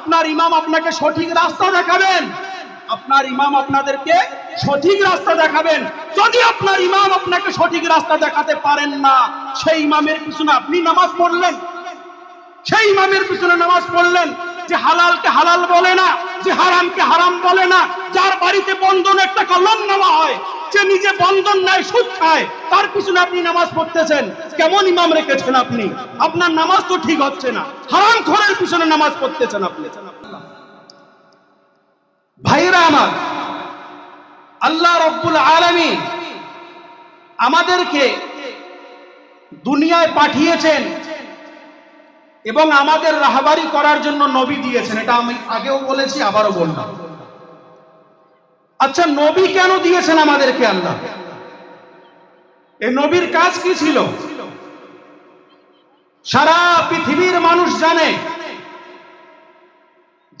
আপনার ইমাম আপনাকে সঠিক রাস্তা দেখাবেন। আপনার ইমাম আপনাদেরকে সঠিক রাস্তা দেখাবেন। যদি আপনার ইমাম আপনাকে সঠিক রাস্তা দেখাতে পারেন না, সেই ইমামের পিছনে আপনি নামাজ পড়লেন। সেই ইমামের পিছনে নামাজ পড়লেন যে হালালকে হালাল বলে না, যে হারামকে হারাম বলে না, যার বাড়িতে বন্ধনের টাকা লোন নেওয়া হয় যে নিজে বন্ধন নেয় সুদ খায়, তার পিছনে আপনি নামাজ পড়তেছেন। কেমন ইমাম রেখেছেন আপনি? আপনার নামাজ তো ঠিক হচ্ছে না। হারাম খোরের পিছনে নামাজ পড়তেছেন আপনি। ভাইরা আমার, আল্লাহ রব্বুল আলামিন আমাদেরকে দুনিয়ায় পাঠিয়েছেন এবং আমাদের রাহাবারি করার জন্য নবী দিয়েছেন। এটা আমি আগেও বলেছি, আবারও বললাম। আচ্ছা নবী কেন দিয়েছেন আমাদেরকে আল্লাহ? এই নবীর কাজ কি ছিল? সারা পৃথিবীর মানুষ জানে,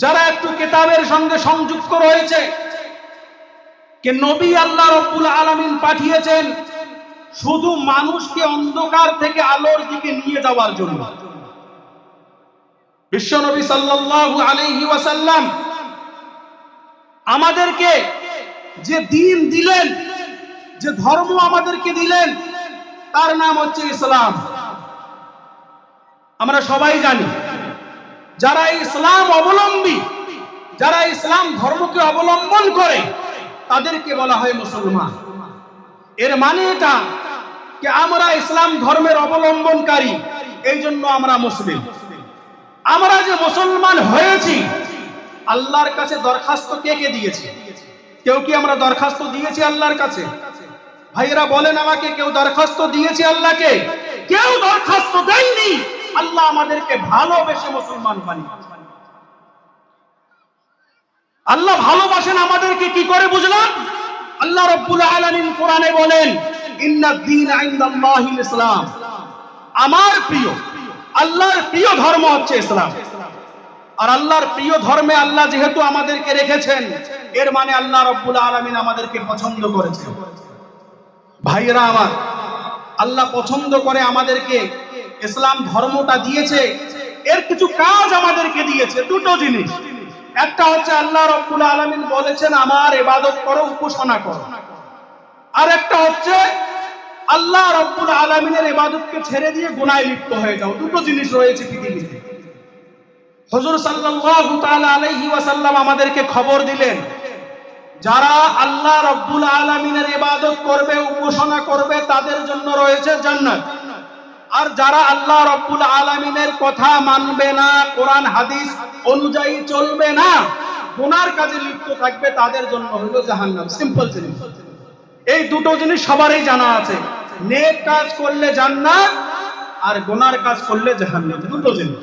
যারা একটু কেতাবের সঙ্গে সংযুক্ত রয়েছে, কে নবী আল্লাহ রব্বুল আলমিন পাঠিয়েছেন শুধু মানুষকে অন্ধকার থেকে আলোর দিকে নিয়ে যাওয়ার জন্য। বিশ্বনবী সাল্লাল্লাহু আলাইহি ওয়াসাল্লাম আমাদেরকে যে দিন দিলেন, যে ধর্ম আমাদেরকে দিলেন, তার নাম হচ্ছে ইসলাম। আমরা সবাই জানি, যারা ইসলাম অবলম্বী, যারা ইসলাম ধর্মকে অবলম্বন করে, তাদেরকে বলা হয় মুসলমান। এর মানে এটা যে আমরা ইসলাম ধর্মের অবলম্বনকারী, এই জন্য আমরা মুসলিম। আমরা যে মুসলমান হয়েছি, আল্লাহর কাছে দরখাস্ত কে কে দিয়েছি? কেউ কি আমরা দরখাস্ত দিয়েছি আল্লাহর কাছে? ভাইয়েরা বলেন আমাকে, কেউ দরখাস্ত দিয়েছি আল্লাহকে? কেউ দরখাস্ত দেয়নি। আল্লাহ আমাদেরকে ভালোবেসে মুসলমান বানিয়েছে আল্লাহ ভালোবাসেন আমাদেরকে, কি করে বুঝলাম? আল্লাহ রব্বুল আলামিন কোরআনে বলেন দীন ইনদাল্লাহিল ইসলাম। আমার প্রিয়, আল্লাহর প্রিয় ধর্ম হচ্ছে ইসলাম। আর আল্লাহর প্রিয় ধর্মে আল্লাহ যেহেতু আমাদেরকে রেখেছেন, এর মানে আল্লাহ রব্বুল আলামিন আমাদেরকে পছন্দ করেছেন। ভাইয়েরা আমার, আল্লাহ পছন্দ করে আমাদেরকে ইসলাম ধর্মটা দিয়েছে, এর কিছু কাজ আমাদেরকে দিয়েছে, দুটো জিনিস। একটা হচ্ছে আল্লাহ রব্বুল আলামিন বলেছেন, আমার এবাদত করো, উপাসনা করো। আর একটা হচ্ছে, আল্লাহ রব্বুল আলামিনের এবাদতকে ছেড়ে দিয়ে গুনায় লিপ্ত হয়ে যাও। দুটো জিনিস রয়েছে পৃথিবীতে। হুজুর সাল্লাল্লাহু আমাদেরকে খবর দিলেন, যারা আল্লাহ রব্বুল আলামিনের ইবাদত করবে, উপাসনা করবে, তাদের জন্য রয়েছে জান্নাত। আর যারা আল্লাহ রব্বুল আলামিনের কথা মানবে না, কোরআন, হাদিস অনুযায়ী চলবে না, গুনার কাজে লিপ্ত থাকবে, তাদের জন্য হলো জাহান্নাম। সিম্পল জিনিস। এই দুটো জিনিস সবারই জানা আছে। নেক কাজ করলে জান্নাত, আর গুনার কাজ করলে জাহান্নাম। দুটো জিনিস।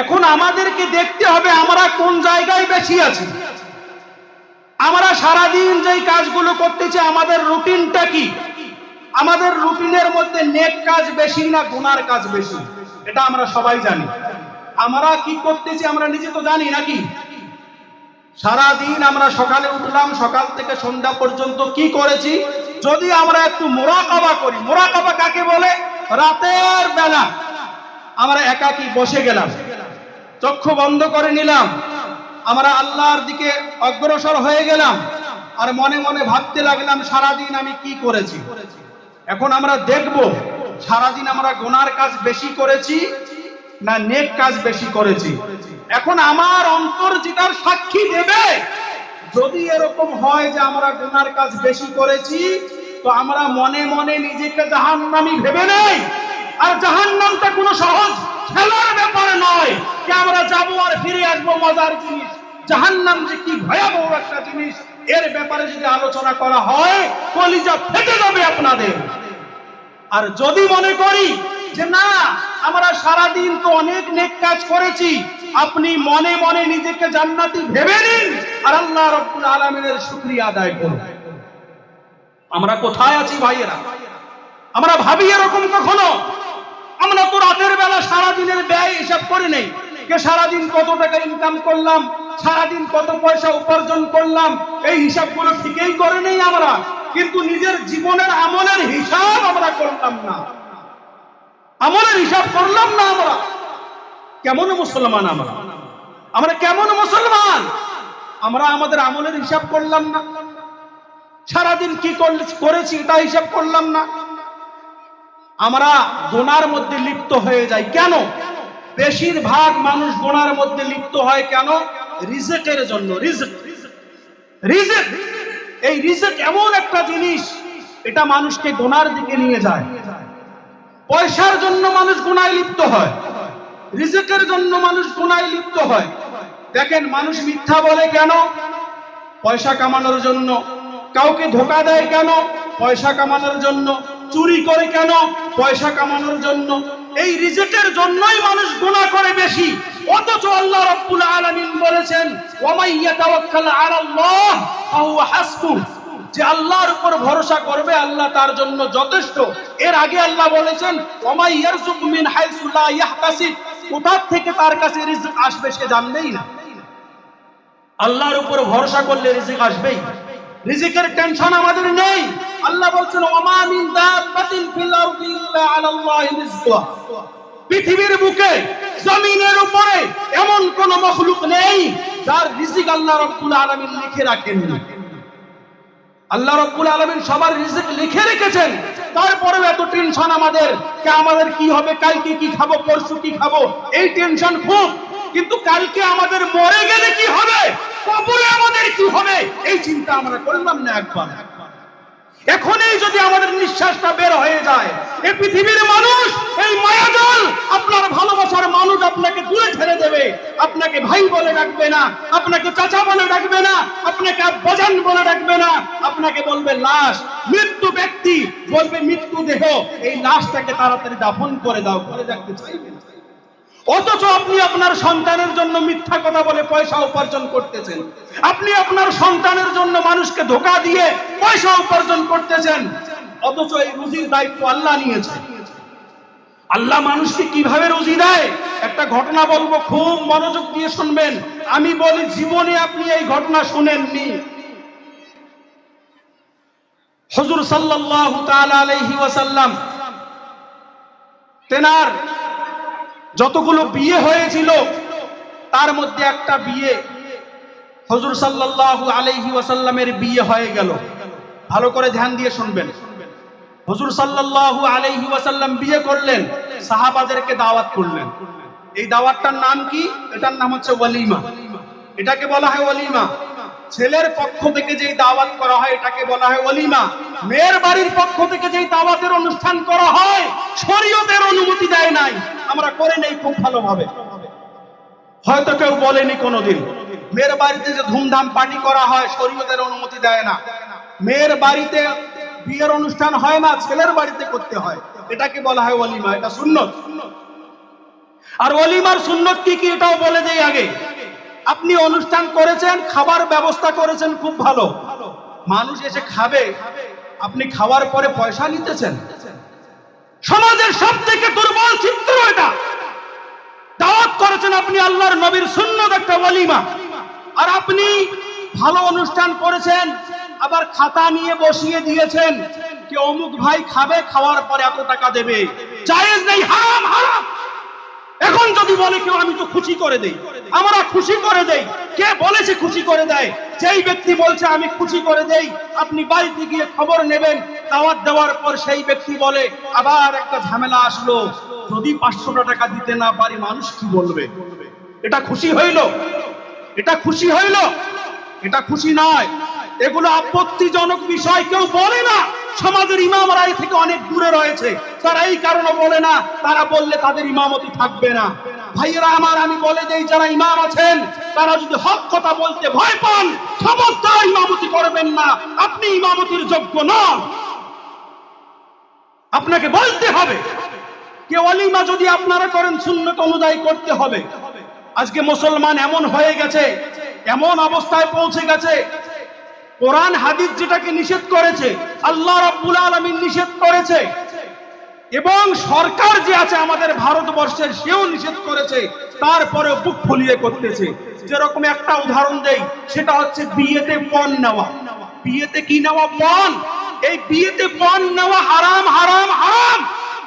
এখন আমাদেরকে দেখতে হবে আমরা কোন জায়গায় বেশি আছি। আমরা সারাদিন যেই কাজগুলো করতেছি, আমাদের রুটিনটা কি? আমাদের রুটিনের মধ্যে নেক কাজ বেশি না গুনার কাজ বেশি? এটা আমরা সবাই জানি। আমরা কি করতেছি, আমরা নিজে তো জানি নাকি? সারাদিন আমরা সকালে উঠলাম, সকাল থেকে সন্ধ্যা পর্যন্ত কি করেছি? যদি আমরা একটু মোরাকাবা করি, মোরাকাবা কাকে বলে? রাতের বেলা। আমরা একাকি বসে গেলাম। চক্ষু বন্ধ করে নিলাম। আমরা আল্লাহর দিকে অগ্রসর হয়ে গেলাম আর মনে মনে ভাবতে লাগলাম, সারাদিন আমি কি করেছি? এখন আমরা দেখব, সারাদিন আমরা গোনার কাজ বেশি করেছি না নেক কাজ বেশি করেছি? এখন আমার অন্তর যেটার সাক্ষী দেবে, যদি এরকম হয় যে আমরা গোনার কাজ বেশি করেছি, তো আমরা মনে মনে নিজেকে জাহান্নামী ভেবে নেই। আর জাহান্নামটা কোনো সহজ খেলার ব্যাপার নয় যে আমরা যাব আর ফিরে আসব মজার জিনিস। জাহান্নাম যে কি ভয়াবহ একটা জিনিস, এর ব্যাপারে যদি আলোচনা করা হয়, কলিজা ফেটে যাবে আপনাদের। আর যদি মনে করি যে না, আমরা সারাদিন তো অনেক নেক কাজ করেছি, আপনি মনে মনে নিজেকে জান্নাতি ভেবে নিন আর আল্লাহ রব্বুল আলমিনের শুক্রিয়া আদায় করুন। আমরা কোথায় আছি ভাইয়েরা? আমরা ভাবি এরকম কখনো? আমরা তো রাতের বেলা সারাদিনের ব্যয় হিসাব করে নেই কে সারাদিন কত টাকা ইনকাম করলাম, সারাদিন কত পয়সা উপার্জন করলাম, এই হিসাবগুলো ঠিকই করে নেই আমরা। কিন্তু নিজের জীবনের আমলের হিসাব আমরা করলাম না। আমলের হিসাব করলাম না আমরা। কেমন মুসলমান আমরা? আমরা কেমন মুসলমান? আমরা আমাদের আমলের হিসাব করলাম না। সারাদিন কি করেছি তা হিসাব করলাম না। আমরা গোনার মধ্যে লিপ্ত হয়ে যাই। কেন? বেশিরভাগ মানুষ গোনার মধ্যে লিপ্ত হয় কেন? রিজেকের জন্য। রিজেক রিজেক এই রিজেক এমন একটা জিনিস, এটা মানুষকে গোনার দিকে নিয়ে যায়। পয়সার জন্য মানুষ গুনায় লিপ্ত হয়। রিজেকের জন্য মানুষ গুনায় লিপ্ত হয়। দেখেন, মানুষ মিথ্যা বলে কেন? পয়সা কামানোর জন্য। কাউকে ধোকা দেয় কেন? পয়সা কামানোর জন্য। চুরি করে কেন? পয়সা কামানোর জন্য। এই রিজেকের জন্যই মানুষ গুনাহ করে বেশি। অথচ আল্লাহ রাব্বুল আলামিন বলেছেন যে আল্লাহর উপর ভরসা করবে, আল্লাহ তার জন্য যথেষ্ট। এর আগে আল্লাহ বলেছেন ওমাই ইয়ারযুকু মিন হাইসু লা ইয়াহতাসিব। কোথা থেকে তার কাছে রিজিক আসবে সে জানবেই না। আল্লাহর উপর ভরসা করলে রিজিক আসবেই। রিজিকের টেনশন আমাদের নেই। আল্লাহ বলছেন, ওমা দাব্বাতিন ফিল আরদি ইল্লা আলাল্লাহি রিজকুহা পৃথিবীর বুকে, জমিনের উপরে এমন কোন মখলুক নেই যার রিজিক আল্লাহ রাব্বুল আলামিন লিখে রাখেননি। আল্লাহ রব্বুল আলমিন সবার রিজিক লিখে রেখেছেন। তারপরেও এত টেনশন আমাদের, কে আমাদের কি হবে? কালকে কি খাব? পরশু কি খাব? এই টেনশন খুব। কিন্তু কালকে আমাদের মরে গেলে কি হবে? কবরে আমাদের কি হবে? এই চিন্তা আমরা করলাম না একবার। এখনই যদি আমাদের নিঃশ্বাসটা বের হয়ে যায় এই পৃথিবীর মানুষ, এই মায়াজল আপনার ভালোবাসার মানুষ আপনাকে দূরে ঠেলে দেবে। আপনাকে ভাই বলে ডাকবে না, আপনাকে চাচা বলে ডাকবে না, আপনাকে আব্বাজান বলে ডাকবে না, আপনাকে বলবে লাশ, মৃত্যু ব্যক্তি বলবে মৃত্যু দেহ। এই লাশটাকে তাড়াতাড়ি দাফন করে দাও করে রাখতে চাইবে না। অথচ আপনি আপনার সন্তানের জন্য মিথ্যা কথা বলে পয়সা উপার্জন করতেছেন। আপনি আপনার সন্তানের জন্য মানুষকে ধোকা দিয়ে পয়সা উপার্জন করতেছেন। অথচ এই রুজির দায়িত্ব আল্লাহ নিয়েছে। আল্লাহ মানুষকে কীভাবে রুজি দেয়? একটা ঘটনা বলব, খুব মনোযোগ দিয়ে শুনবেন। আমি বলি, জীবনে আপনি এই ঘটনা শুনেননি। হজুর ওয়াসাল্লাম, তেনার যতগুলো বিয়ে হয়েছিল, তার মধ্যে একটা বিয়ে হজুর সাল্লাল্লাহু আলাইহি ওয়াসাল্লামের বিয়ে হয়ে গেল। ভালো করে ধ্যান দিয়ে শুনবেন। হজুর সাল্লাল্লাহু আলাইহি ওয়াসাল্লাম বিয়ে করলেন, সাহাবাদেরকে দাওয়াত করলেন। এই দাওয়াতটার নাম কি? এটার নাম হচ্ছে ওয়ালিমা। এটাকে বলা হয় ওয়ালিমা। ছেলের পক্ষ থেকে যেই দাওয়াত করা হয়, এটাকে বলা হয় ওয়ালিমা মেয়ের বাড়ির পক্ষ থেকে যেই দাওয়াতের অনুষ্ঠান করা হয়, শরীয়তের অনুমতি দেয় নাই। আমরা করে নেই খুব ভালোভাবে। হয়তো কেউ বলেনি কোনোদিন। মেয়ের বাড়িতে যে ধুমধাম পার্টি করা হয়, শরীয়তের অনুমতি দেয় না। মেয়ের বাড়িতে বিয়ের অনুষ্ঠান হয় না, ছেলের বাড়িতে করতে হয়। এটাকে বলা হয় অলিমা, এটা সুন্নত। আর অলিমার সুন্নত কি কি, এটাও বলে দেই আগে। আপনি অনুষ্ঠান করেছেন, খাবার ব্যবস্থা করেছেন, খুব ভালো। মানুষ এসে খাবে। আপনি খাওয়ার পরে পয়সা নিতেছেন। সমাজের সব থেকে দুর্বল চিত্র এটা। দাওয়াত করেছেন আপনি আল্লাহর নবীর সুন্নত একটা ওয়ালিমা আর আপনি ভালো অনুষ্ঠান করেছেন, আবার খাতা নিয়ে বসিয়ে দিয়েছেন, যে অমুক ভাই খাবে, খাওয়ার পরে এত টাকা দেবে। জায়েজ নেই, হারাম হারাম। এখন যদি বলে কেউ, আমি তো খুশি করে দেই। আমরা খুশি করে দেই। কে বলেছে খুশি করে দেয়? যেই ব্যক্তি বলছে, আমি খুশি করে দেই। আপনি বাড়িতে গিয়ে খবর নেবেন, দাওয়াত দেওয়ার পর সেই ব্যক্তি বলে, আবার একটা ঝামেলা আসলো। যদি পাঁচশোটা টাকা দিতে না পারি, মানুষ কি বলবে? এটা খুশি হইল? এটা খুশি হইল? এটা খুশি নয়। এগুলো আপত্তিজনক বিষয়, কেউ বলে না। সমাজের ইমামরা এই থেকে অনেক দূরে রয়েছে। তারা এই কারণে বলে না, তারা বললে তাদের ইমামতি থাকবে না। ভাইয়েরা আমার, আমি বলে দেই, যারা ইমাম আছেন, তারা যদি হক কথা বলতে ভয় পান সমস্ত ইমামতি করবেন না। আপনি ইমামতির যোগ্য নন। আপনাকে বলতে হবে। কে অলিমা যদি আপনারা করেন, সুন্নত অনুযায়ী করতে হবে। আজকে মুসলমান এমন হয়ে গেছে, এমন অবস্থায় পৌঁছে গেছে কোরআন হাদিস যেটাকে নিষেধ করেছে, আল্লাহ রাব্বুল আলামিন নিষেধ করেছে। এবং সরকার যে আছে আমাদের ভারতবর্ষের, সেও নিষেধ করেছে, তারপরেও বুক ফুলিয়ে করতেছে। যেরকম একটা উদাহরণ দেই, সেটা হচ্ছে বিয়েতে পণ নেওয়া। বিয়েতে কি নেওয়া? পণ। এই বিয়েতে পণ নেওয়া হারাম হারাম হারাম।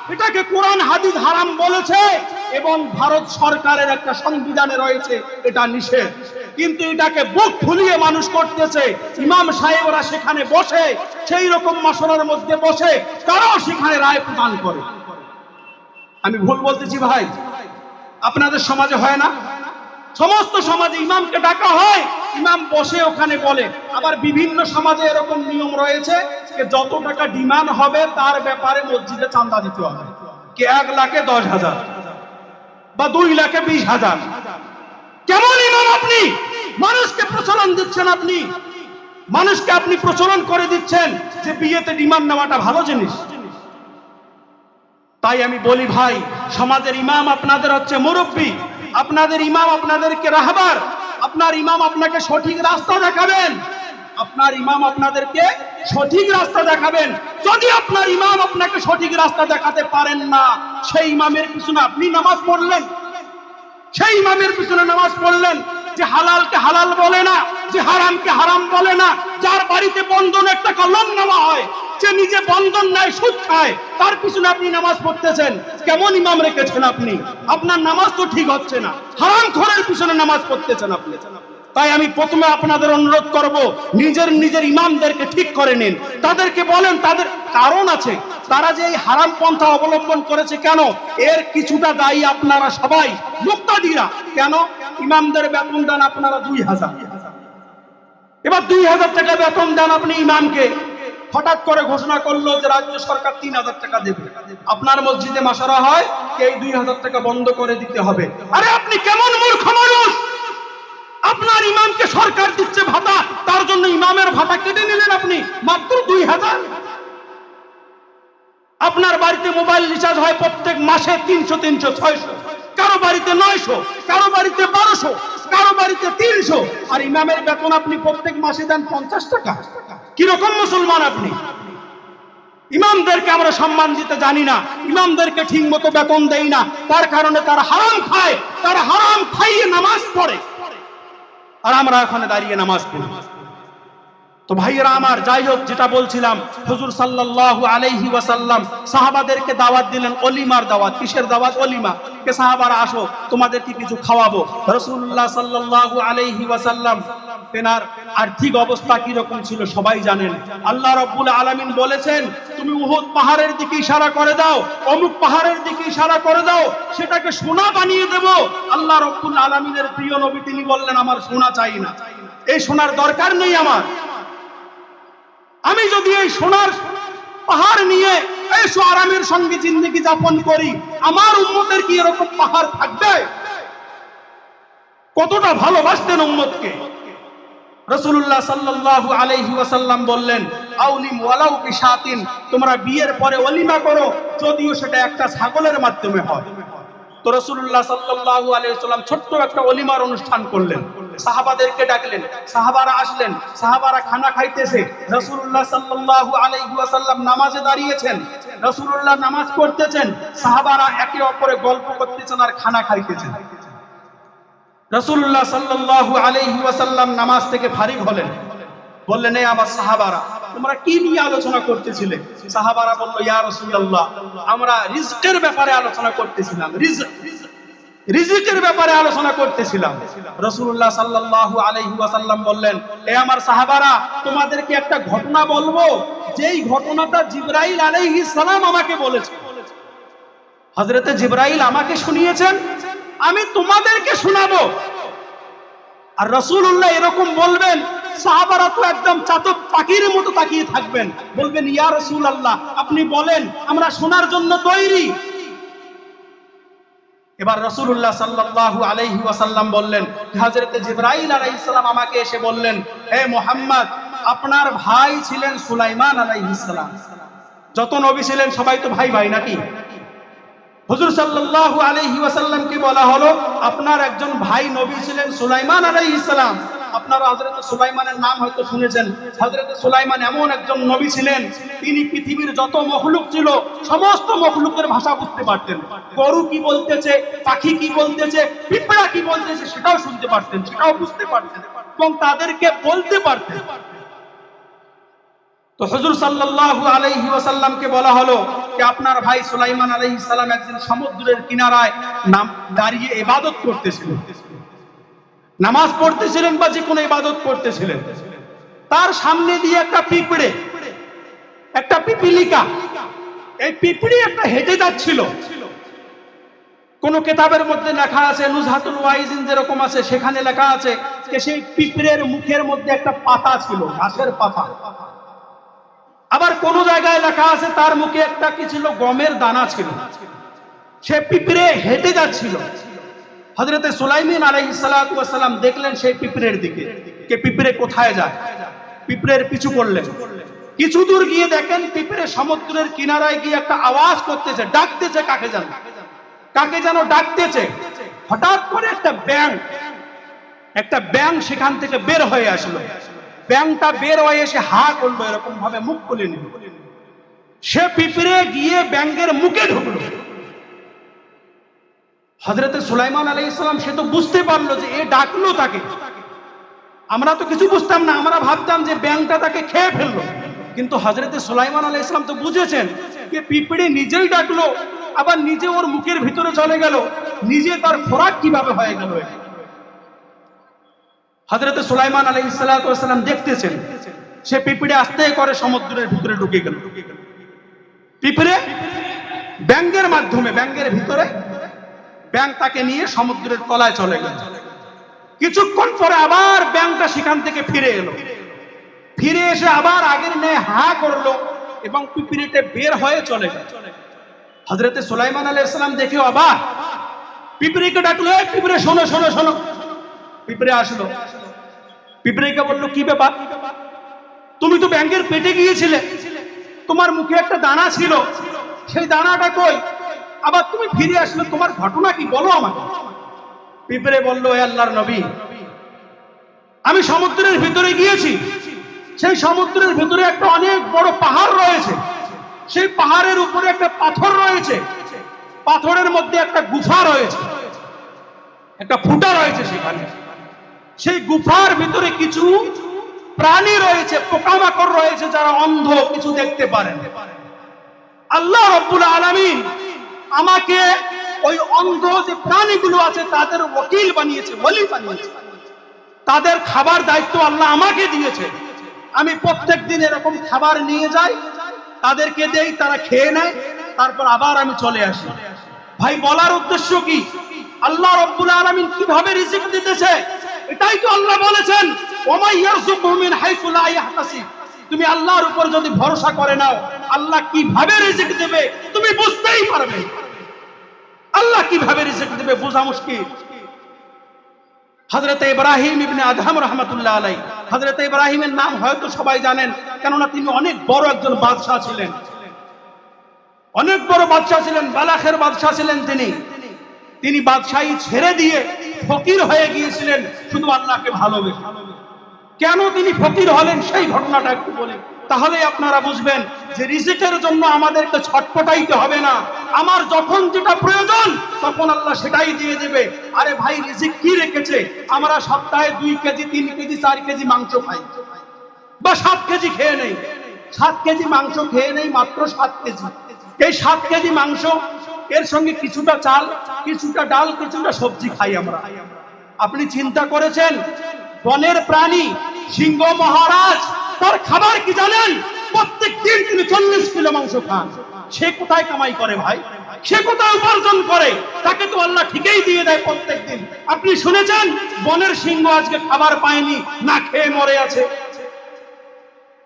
এটাকে কোরআন, হাদিস, হারাম বলেছে এবং ভারত সরকারের একটা সংবিধানে রয়েছে, এটা নিষেধ। কিন্তু এটাকে বুক ফুলিয়ে মানুষ করতেছে, ইমাম সাহেবরা সেখানে বসে, সেই রকম মশলার মধ্যে বসে, তারাও সেখানে রায় প্রদান করে। আমি ভুল বলতেছি ভাই? আপনাদের সমাজে হয় না? সমস্ত সমাজে ইমামকে ডাকা হয়। ইমাম বসে ওখানে বলে। আবার বিভিন্ন সমাজে এরকম নিয়ম রয়েছে যে যত টাকা ডিমান্ড হবে, তার ব্যাপারে মসজিদে চান্দা দিতে হবে। কে এক লাখে দশ হাজার বা দুই লাখে বিশ হাজার। কেমন ইমাম আপনি? মানুষকে প্রচলন দিচ্ছেন আপনি। মানুষকে আপনি প্রচলন করে দিচ্ছেন যে বিয়েতে ডিমান্ড নেওয়াটা ভালো জিনিস। তাই আমি বলি ভাই, সমাজের ইমাম আপনাদের হচ্ছে মুরব্বী। আপনাদের ইমাম আপনাদেরকে রাহবার। আপনার ইমাম আপনাকে সঠিক রাস্তা দেখাবেন। আপনার ইমাম আপনাদেরকে সঠিক রাস্তা দেখাবেন। যদি আপনার ইমাম আপনাকে সঠিক রাস্তা দেখাতে পারেন না, সেই ইমামের পিছনে আপনি নামাজ পড়লেন। সেই ইমামের পিছনে নামাজ পড়লেন যে হালালকে হালাল বলে না, যে হারামকে হারাম বলে না, যার বাড়িতে বন্ধন একটা কলম নেওয়া হয় যে নিজে বন্ধন নেয় সুদ খায়। তার পিছনে আপনি নামাজ পড়তেছেন। কেমন ইমাম রেখেছেন আপনি? আপনার নামাজ তো ঠিক হচ্ছে না। হারাম খোরের পিছনে নামাজ পড়তেছেন আপনি। তাই আমি প্রথমে আপনাদের অনুরোধ করব, নিজের নিজের ইমামদেরকে ঠিক করে নিন। তাদেরকে বলেন, তাদের কারণ আছে। তারা যে এই হারাম পন্থা অবলম্বন করেছে কেন? এর কিছুটা দায়ী আপনারা সবাই, মুক্তাদিরা। কেন? ইমামদের বেতন দেন আপনারা দুই হাজার। এবার দুই হাজার টাকা বেতন দেন আপনি ইমামকে। হঠাৎ করে ঘোষণা করল যে রাজ্য সরকার তিন হাজার টাকা দেবে। আপনার মসজিদে মাসারা হয় এই দুই হাজার টাকা বন্ধ করে দিতে হবে। আরে আপনি কেমন মূর্খ মানুষ? আপনার ইমামকে সরকার দিচ্ছে ভাতা, তার জন্য ইমামের ভাতা কেটে নিলেন আপনি, মাত্র দুই হাজার। আপনার বাড়িতে মোবাইল রিচার্জ হয় প্রত্যেক মাসে তিনশো তিনশো, ছয়শো। কারও বাড়িতে নয়শো, কারও বাড়িতে বারোশো, কারও বাড়িতে তিনশো। আর ইমামের বেতন আপনি প্রত্যেক মাসে দেন পঞ্চাশ টাকা। কীরকম মুসলমান আপনি? ইমামদেরকে আমরা সম্মান দিতে জানি না। ইমামদেরকে ঠিক মতো বেতন দেই না। তার কারণে তারা হারাম খায়, তারা হারাম খাইয়ে নামাজ পড়ে। আর আমরা এখানে দাঁড়িয়ে নামাজ পড়ি। তো ভাইয়েরা আমার, যাই হোক, যেটা বলছিলাম, হুজুর সাল্লাল্লাহু আলাইহি ওয়াসাল্লাম সাহাবাদেরকে দাওয়াত দিলেন অলিমার দাওয়াত। কিসের দাওয়াত? অলিমা। কে সাহাবারা, আসো, তোমাদেরকে কিছু খাওয়াবো। রাসূলুল্লাহ সাল্লাল্লাহু আলাইহি ওয়াসাল্লাম, তেনার আর্থিক অবস্থা কি রকম ছিল সবাই জানেন। আল্লাহ রাব্বুল আলামিন বলেছেন, তুমি উহুদ পাহাড়ের দিকে ইশারা করে দাও, অমুক পাহাড়ের দিকে ইশারা করে দাও, সেটাকে সোনা বানিয়ে দেব। আল্লাহ রাব্বুল আলামিনের প্রিয় নবী তিনি বললেন, আমার সোনা চাই না। এই সোনার দরকার নেই আমার। আমি যদি এই সোনার পাহাড় নিয়ে এই আরামের সঙ্গে জিন্দগি যাপন করি, আমার উম্মতের কি এরকম পাহাড় থাকবে? কতটা ভালোবাসতেন উম্মতকে? রসুল্লাহ সাল্লাল্লাহু আলাইহি ওয়াসাল্লাম বললেন, আউলিম ওয়ালাউ বিশাতিন, তোমরা বিয়ের পরে অলিমা করো, যদিও সেটা একটা ছাগলের মাধ্যমে হয়। তো রসুল্লাহ সাল্লাল্লাহু আলাইহি ওয়াসাল্লাম ছোট্ট একটা অলিমার অনুষ্ঠান করলেন। সাহাবাদেরকে ডাকলেন, সাহাবারা আসলেন, সাহাবারা খানা খাইতেছে। রসুল্লাহ সাল্লাল্লাহু আলাইহি ওয়াসাল্লাম নামাজে দাঁড়িয়েছেন রসুল্লাহ নামাজ পড়তেছেন, সাহাবারা একে অপরে গল্প করতেছেন আর খানা খাইতেছেন। রসুল্লাহ সাল্লাল্লাহু আলাইহি ওয়াসাল্লাম নামাজ থেকে ফারিগ হলেন। বললেন এই আমার সাহাবারা, তোমরা কি নিয়ে আলোচনা করতেছিলে? সাহাবারা বলল, ইয়া রাসূলুল্লাহ, আমরা রিজকের ব্যাপারে আলোচনা করতেছিলাম, রিজক। রিজিকের ব্যাপারে আলোচনা করতেছিলাম। রসুল্লাহ সাল্লাল্লাহু আলাইহি বললেন, এ আমার সাহাবারা, তোমাদেরকে একটা ঘটনা বলব। যেই ঘটনাটা জিব্রাইল আলাইহিস সালাম আমাকে বলেছে। হযরতে জিব্রাইল আমাকে শুনিয়েছেন, আমি তোমাদেরকে শোনাবো। আর রসুল্লাহ এরকম বলবেন, সাহাবারা তো একদম চাতক পাখির মতো তাকিয়ে থাকবেন। বলবেন, ইয়া রসুল আল্লাহ আপনি বলেন, আমরা শোনার জন্য তৈরি। এবার রসুল্লাহ সাল্লাহ আলহি ওয়াসাল্লাম বললেন হাজরত জিব্রাইল আলাই ইসলাম আমাকে এসে বললেন, হে মোহাম্মদ, আপনার ভাই ছিলেন সুলাইমান আলাই ইসলাম যত নবী ছিলেন, সবাই তো ভাই ভাই নাকি? হুজুর সাল্লাহ আলহি ওয়াসাল্লামকে বলা হলো, আপনার একজন ভাই নবী ছিলেন সুলাইমান আলাই সালাম। আপনারা হযরত সুলাইমানের নাম হয়তো শুনেছেন। হযরত সুলাইমান এমন একজন নবী ছিলেন, তিনি পৃথিবীর যত মখলুক ছিল, সমস্ত মখলুকের ভাষা বুঝতে পারতেন। গরু কি বলতেছে, পাখি কি বলতেছে, পিঁপড়া কি বলতেছে, সেটাও শুনতে পারতেন, সেটাও বুঝতে পারতেন এবং তাদেরকে বলতে পারতেন। তো হুজুর সাল্লাল্লাহু আলাইহি ওয়াসাল্লামকে বলা হলো যে, আপনার ভাই সুলাইমান আলাইহিস সালাম একদিন সমুদ্রের কিনারায় নাম দাঁড়িয়ে ইবাদত করতেছিলেন নামাজ পড়তেছিলেন বা যে কোনো ইবাদত করতেছিলেন। তার সামনে দিয়ে একটা পিঁপড়ে, একটা পিপিলিকা, এই পিঁপড়ি একটা হেঁটে যাচ্ছিল। কোন কেতাবের মধ্যে লেখা আছে, নুজহাতুল ওয়াইজিন যেরকম আছে, সেখানে লেখা আছে যে সেই পিঁপড়ের মুখের মধ্যে একটা পাতা ছিল, ঘাসের পাতা। আবার কোন জায়গায় লেখা আছে তার মুখে একটা কি ছিল, গমের দানা ছিল। সে পিঁপড়ে হেঁটে যাচ্ছিল। হজরতে সুলাইমিন আলাইসালাম দেখলেন সেই পিঁপড়ের দিকে, কে পিঁপড়ে কোথায় যায়? পিঁপড়ের পিছু করলেন কিছু দূর গিয়ে দেখেন পিঁপড়ে সমুদ্রের কিনারায় গিয়ে একটা আওয়াজ করতেছে, ডাকতেছে, কাকে যেন কাকে যেন ডাকতেছে। হঠাৎ করে একটা ব্যাং একটা ব্যাং সেখান থেকে বের হয়ে আসলো। ব্যাংটা বের হয়ে এসে হা করল এরকম ভাবে মুখ খুলে নিল। সে পিঁপড়ে গিয়ে ব্যাংকের মুখে ঢুকলো। হজরতে সুলাইমান আলাই ইসলাম সে তো বুঝতে পারল যে এ ডাকলো তাকে। আমরা তো কিছু বুঝতাম না, আমরা ভাবতাম যে ব্যাংকটা তাকে খেয়ে ফেলল। কিন্তু হজরতে সুলাইমান আলাই ইসলাম তো বুঝেছেন যে পিঁপড়ে নিজেই ডাকলো, আবার নিজে ওর মুখের ভিতরে চলে গেল, নিজে তার খোরাক কীভাবে হয়ে গেল হজরতে সুলাইমান আলাই ইসালাম দেখতেছেন, সে পিঁপড়ে আস্তে করে সমুদ্রের ভিতরে ঢুকে গেল। পিঁপড়ে ব্যাঙ্গের মাধ্যমে, ব্যাঙ্গের ভিতরে ব্যাংক তাকে নিয়ে সমুদ্রের তলায় চলে গেল। কিছুক্ষণ পরে আবার ব্যাংকটা সেখান থেকে ফিরে এলো। ফিরে এসে আবার আগের ন্যায় হা করল এবং পিপিরিতে বের হয়ে চলে গেল। হজরতে সুলাইমান আলাই ইসলাম দেখে অবাক। পিঁপড়েকে ডাকলো, "এই পিঁপড়ে শোনো শোনো শোনো। পিঁপড়ে আসলো। পিঁপড়েকে বলল, কি ব্যাপার? তুমি তো ব্যাংকের পেটে গিয়েছিলে। তোমার মুখে একটা দানা ছিল। সেই দানাটা কই? আবার তুমি ফিরে আসলে তোমার ঘটনা কি? বলো আমাকে। পিঁপড়ে বলল "হে আল্লাহর নবী, আমি সমুদ্রের ভিতরে গিয়েছি। সেই সমুদ্রের ভিতরে একটা অনেক বড় পাহাড় রয়েছে। সেই পাহাড়ের উপরে একটা পাথর রয়েছে। পাথরের মধ্যে একটা গুফা রয়েছে। একটা ফুটা রয়েছে সেখানে। সেই গুফার ভিতরে কিছু প্রাণী রয়েছে, পোকামাকড় রয়েছে, যারা অন্ধ, কিছু দেখতে পারেন আল্লাহ রব্বুল আলামিন আমাকে ওই অন্ধ যে প্রাণীগুলো আছে, তাদের ওকিল বানিয়েছে, বলি বানিয়েছে। তাদের খাবার দায়িত্ব আল্লাহ আমাকে দিয়েছে। আমি প্রত্যেক দিন এরকম খাবার নিয়ে যাই, তাদেরকে দেই, তারা খেয়ে নেয়, তারপর আবার আমি চলে আসি। ভাই, বলার উদ্দেশ্য কি? আল্লাহ রব্বুল আলামিন কীভাবে রিজিক দিতেছে? এটাই তো আল্লাহ বলেছেন তুমি আল্লাহর উপর যদি ভরসা করে নাও, আল্লাহ কীভাবে রিজিক দেবে, তুমি বুঝতেই পারবে। আল্লাহ কীভাবে রিজিক দেবে? বোঝা মুশকিল। হজরত ইব্রাহিম ইবনে আদহাম রহমতুল্লাহ আলাই হজরত ইব্রাহিমের নাম হয়তো সবাই জানেন, কেননা তিনি অনেক বড় একজন বাদশাহ ছিলেন। অনেক বড় বাদশাহ ছিলেন, বালাখের বাদশাহ ছিলেন তিনি। তিনি বাদশাহী ছেড়ে দিয়ে ফকির হয়ে গিয়েছিলেন, শুধু আল্লাহকে ভালোবেসে। কেন তিনি ফকির হলেন সেই ঘটনাটা একটু বলি। তাহলে আপনারা বুঝবেন যে রিজিকের জন্য আমাদেরকে ছটপটাইতে হবে না। আমার যখন যেটা প্রয়োজন, তখন আল্লাহ সেটাই দিয়ে দেবে। আরে ভাই, রিজিক কি রেখেছে? আমরা সপ্তাহে দুই কেজি, তিন কেজি, চার কেজি মাংস খাই। বা সাত কেজি খেয়ে নেই। সাত কেজি মাংস খেয়ে নেই মাত্র সাত কেজি। এই সাত কেজি মাংস, এর সঙ্গে কিছুটা চাল, কিছুটা ডাল, কিছুটা সবজি খাই আমরা। আপনি চিন্তা করেছেন? বনের প্রাণী, সিংহ মহারাজ তার খাবার কি জানেন? প্রত্যেক দিন তিনি চল্লিশ কিলো মাংস খান। সে কোথায় কামাই করে ভাই? সে কোথায় উপার্জন করে? তাকে তো আল্লাহ ঠিকই দিয়ে দেয় প্রত্যেক দিন। আপনি শুনেছেন? বনের সিংহ আজকে খাবার পায়নি, না খেয়ে মরে আছে।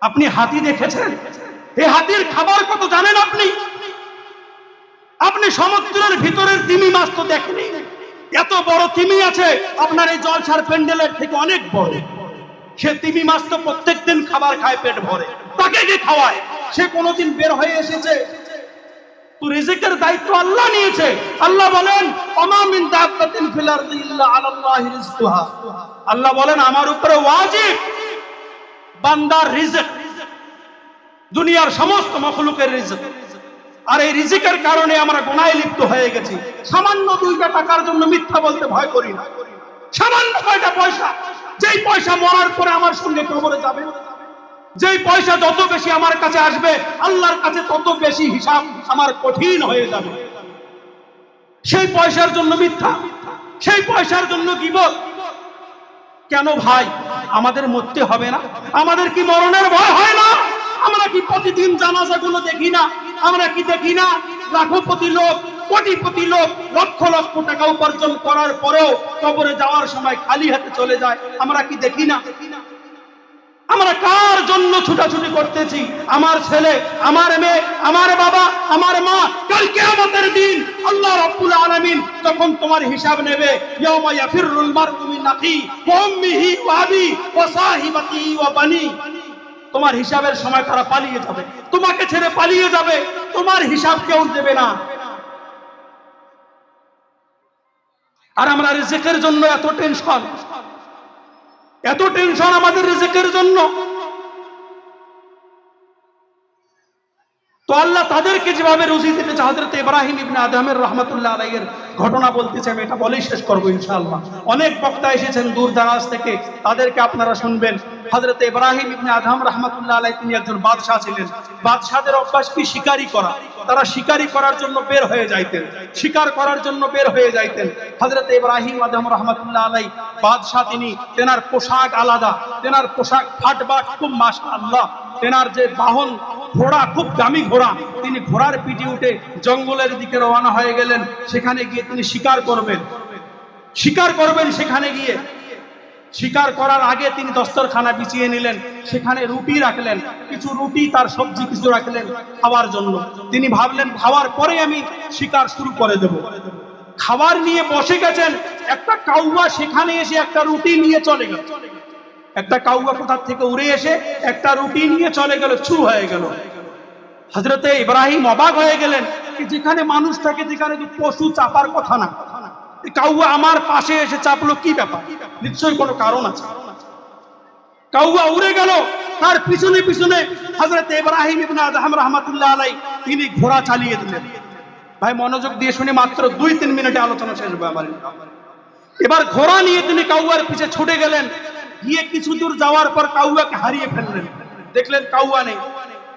আপনি হাতি দেখেছেন? এই হাতির খাবার কত জানেন আপনি? আপনি সমুদ্রের ভিতরের তিমি মাছ তো দেখেনি এত বড় তিমি আছে, আপনার এই জলসার প্যান্ডেলের থেকে অনেক বড়। সে তিমি মাছ তো প্রত্যেক দিন খাবার খায় পেট ভরে। তাকে কে খাওয়ায়? সে কোনোদিন বের হয়ে এসেছে। দায়িত্ব আল্লাহ নিয়েছে। আল্লাহ বলেন আল্লাহ বলেন, আমার উপরে দুনিয়ার সমস্ত মখলুকের রিজিক। আর এই রিজিকের কারণে আমরা গোনায় লিপ্ত হয়ে গেছি। সামান্য দুইটা টাকার জন্য মিথ্যা বলতে ভয় করি না। সামান্য কয়টা পয়সা যেই পয়সা মরার পরে আমার সঙ্গে কবরে যাবে, যেই পয়সা যত বেশি আমার কাছে আসবে, আল্লাহর কাছে তত বেশি হিসাব আমার কঠিন হয়ে যাবে। সেই পয়সার জন্য মিথ্যা, সেই পয়সার জন্য গিবত। কেন ভাই? আমাদের মরতে হবে না। আমাদের কি মরণের ভয় হয় না? আমরা কি প্রতিদিন জানাজাগুলো দেখি না? আমরা কি দেখি না? লাখপতি লোক কোটিপতি লোক, লক্ষ লক্ষ টাকা উপার্জন করার পরেও কবরে যাওয়ার সময় খালি হাতে চলে যায়। আমরা কি দেখি না? আমরা কার জন্য ছুটাছুটি করতেছি? আমার ছেলে, আমার মেয়ে, আমার বাবা, আমার মা কালকে আমাদের দিন আল্লাহ রাব্বুল আলামিন যখন তোমার হিসাব নেবে, ইয়াউমা ইয়াফিরুল মারউ মিন আখি ওয়া উম্মিহি ওয়া তোমার হিসাবের সময় তারা পালিয়ে যাবে। তোমাকে ছেড়ে পালিয়ে যাবে। তোমার হিসাব কেউ দেবে না। আর আমরা রিজিকের জন্য এত টেনশন। এত টেনশন আমাদের রিজিকের জন্য। তো আল্লাহ তাদেরকে যেভাবে রুজি দিতে হজরত ইব্রাহিম ইবনে আদমের রহমতুল্লাহ আলাইয়ের ঘটনা বলতেছে, আমি এটা বলেই শেষ করব ইনশাআল্লাহ। অনেক বক্তা এসেছেন দূর দারাজ থেকে, তাদেরকে আপনারা শুনবেন। হজরত ইব্রাহিম ইবনে আদম রহমতুল্লাহ আলাই তিনি একজন বাদশাহ ছিলেন। বাদশাহদের অভ্যাস কি? শিকারি করা। তারা শিকারি করার জন্য বের হয়ে যাইতেন। শিকার করার জন্য বের হয়ে যাইতেন। হজরত ইব্রাহিম আদম রহমতুল্লাহ আলাই বাদশাহ তিনি তেনার পোশাক আলাদা। তেনার পোশাক ফাটবাট খুব মাসা আল্লাহ তেনার যে বাহন ঘোড়া খুব দামি ঘোড়া, তিনি ঘোড়ার পিঠে উঠে জঙ্গলের দিকে রওনা হয়ে গেলেন। সেখানে গিয়ে তিনি শিকার করবেন। শিকার করবেন সেখানে গিয়ে। শিকার করার আগে তিনি দস্তরখানা বিছিয়ে নিলেন, সেখানে রুটি রাখলেন, কিছু রুটি তার সবজি কিছু রাখলেন খাওয়ার জন্য। তিনি ভাবলেন, খাওয়ার পরে আমি শিকার শুরু করে দেব। খাবার নিয়ে বসে গেছেন, একটা কাউয়া সেখানে এসে একটা রুটি নিয়ে চলে গেল। একটা কাউয়া কোথার থেকে উড়ে এসে একটা রুটি নিয়ে চলে গেল, ছু হয়ে গেল। হজরতে ইব্রাহিম অবাক হয়ে গেলেন যেখানে মানুষ থাকে, যেখানে পশু চাপার কথা না? কাউয়া আমার পাশে এসে চাপলো, কি ব্যাপার? নিশ্চয়ই কোনো কারণ আছে। কাউয়া উড়ে গেল, তার পিছনে পিছনে হজরত ইব্রাহিম ইবনে আদহাম রহমাতুল্লাহ আলাই তিনি ঘোড়া চালিয়ে দিলেন। ভাই, মনোযোগ দিয়ে শুনে মাত্র দুই তিন মিনিটে আলোচনা শেষ হবে আমার। এবার ঘোড়া নিয়ে তিনি কাউয়ার পিছে ছুটে গেলেন, গিয়ে কিছু দূর যাওয়ার পর কাউয়াকে হারিয়ে ফেললেন। দেখলেন কাউয়া নেই।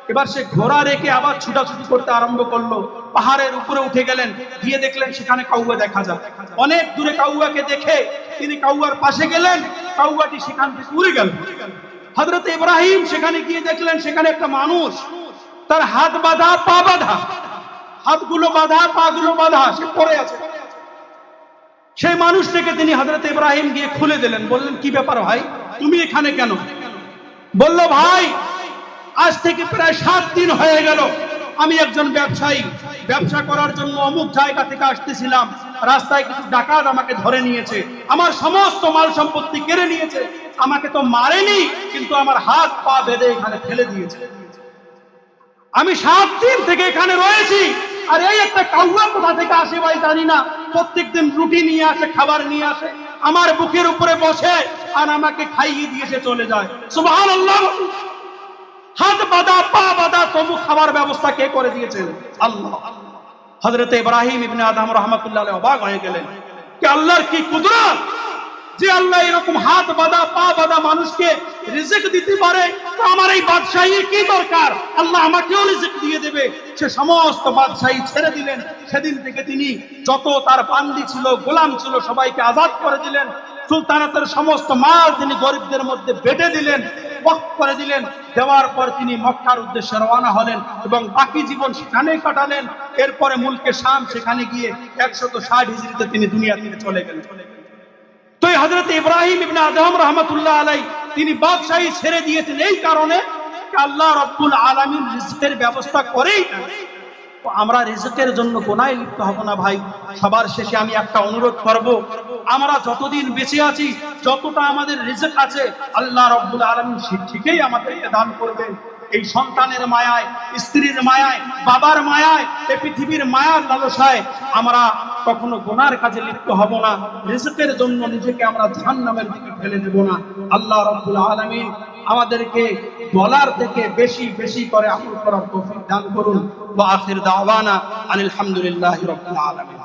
এবার সে ঘোড়া রেখে আবার ছুটাছুটি করতে আরম্ভ করল। পাহাড়ের উপরে উঠে গেলেন, গিয়ে দেখলেন সেখানে কাউয়া দেখা যায়। অনেক দূরে কাউয়াকে দেখে তিনি কাউয়ার পাশে গেলেন, কাউয়াটি সেখান থেকে উড়ে গেল। হজরত ইব্রাহিম সেখানে গিয়ে দেখলেন সেখানে একটা মানুষ, তার হাত বাঁধা, পা বাঁধা। হাতগুলো বাঁধা পা গুলো বাঁধা, সে পড়ে আছে। সেই মানুষটাকে তিনি হজরত ইব্রাহিম গিয়ে খুলে দিলেন, বললেন, কি ব্যাপার ভাই? তুমি এখানে কেন? বলল, ভাই আজ থেকে প্রায় সাত দিন হয়ে গেল। আমি একজন ব্যবসায়ী। ব্যবসা করার জন্য অমুক জায়গা থেকে আসতেছিলাম। রাস্তায় কিছু ডাকাত আমাকে ধরে নিয়েছে। আমার সমস্ত মাল সম্পত্তি কেড়ে নিয়েছে। আমাকে তো মারেনি, কিন্তু আমার হাত পা বেঁধে এখানে ফেলে দিয়েছে। আমি সাত দিন থেকে এখানে রয়েছি। আর এই একটা কাউয়া কোথা থেকে আসে ভাই জানি না। প্রত্যেকদিন রুটি নিয়ে আসে, খাবার নিয়ে আসে। আমার বুকের উপরে বসে আর আমাকে খাইয়ে দিয়ে সে চলে যায়। সুবহান হাত বাঁধা, পা বাঁধা তবু খাবার ব্যবস্থা কে করে দিয়েছেন আল্লাহ। হজরত ইব্রাহিম ইবনে আদম রহমতুল্লাহ অবাক হয়ে গেলেন। কি আল্লাহর কি কুদরত? যে আল্লাহ এরকম হাত বাঁধা, পা বাঁধা মানুষকে রিজিক দিতে পারে, তো আমার এই বাদশাহীর কি দরকার? আল্লাহ আমাকেও রিজিক দিয়ে দেবে। সে সমস্ত বাদশাহী ছেড়ে দিলেন। সেদিন থেকে তিনি যত তার বান্দি ছিল, গোলাম ছিল, সবাইকে আজাদ করে দিলেন। সুলতানাতের সমস্ত মাল তিনি গরিবদের মধ্যে বেটে দিলেন। ওয়াক্ফ করে দিলেন। দেওয়ার পর তিনি মক্কার উদ্দেশ্যে রওনা হলেন এবং বাকি জীবন সেখানেই কাটালেন। এরপরে মুলকে শাম, সেখানে গিয়ে একশত ষাট হিজড়িতে তিনি দুনিয়া থেকে চলে গেলেন। তো হজরত ইব্রাহিম ইবনে আদম রহমতুল্লাহ আলাই তিনি বাদশাহী ছেড়ে দিয়েছেন এই কারণে আল্লাহ রব্বুল আলামিন রিজকের ব্যবস্থা করেই আমরা রিজকের জন্য গোনায় লিপ্ত হব না ভাই? সবার শেষে আমি একটা অনুরোধ করব। আমরা যতদিন বেঁচে আছি, যতটা আমাদের রিজক আছে, আল্লাহ রব্বুল আলামিন সে ঠিকই আমাদেরকে দান করবেন এই সন্তানের মায়ায়, স্ত্রীর মায়ায়, বাবার মায়ায় এই পৃথিবীর মায়ার লালসায় আমরা কখনো গোনার কাজে লিপ্ত হব না। রিজকের জন্য নিজেকে আমরা জাহান্নামের দিকে ফেলে দেব না। আল্লাহ রব্বুল আলামিন আমাদেরকে বলার থেকে বেশি বেশি করে আমল করার তৌফিক দান করুন। ওয়া আখির দাওয়ানা আলহামদুলিল্লাহি রাব্বিল আলামিন।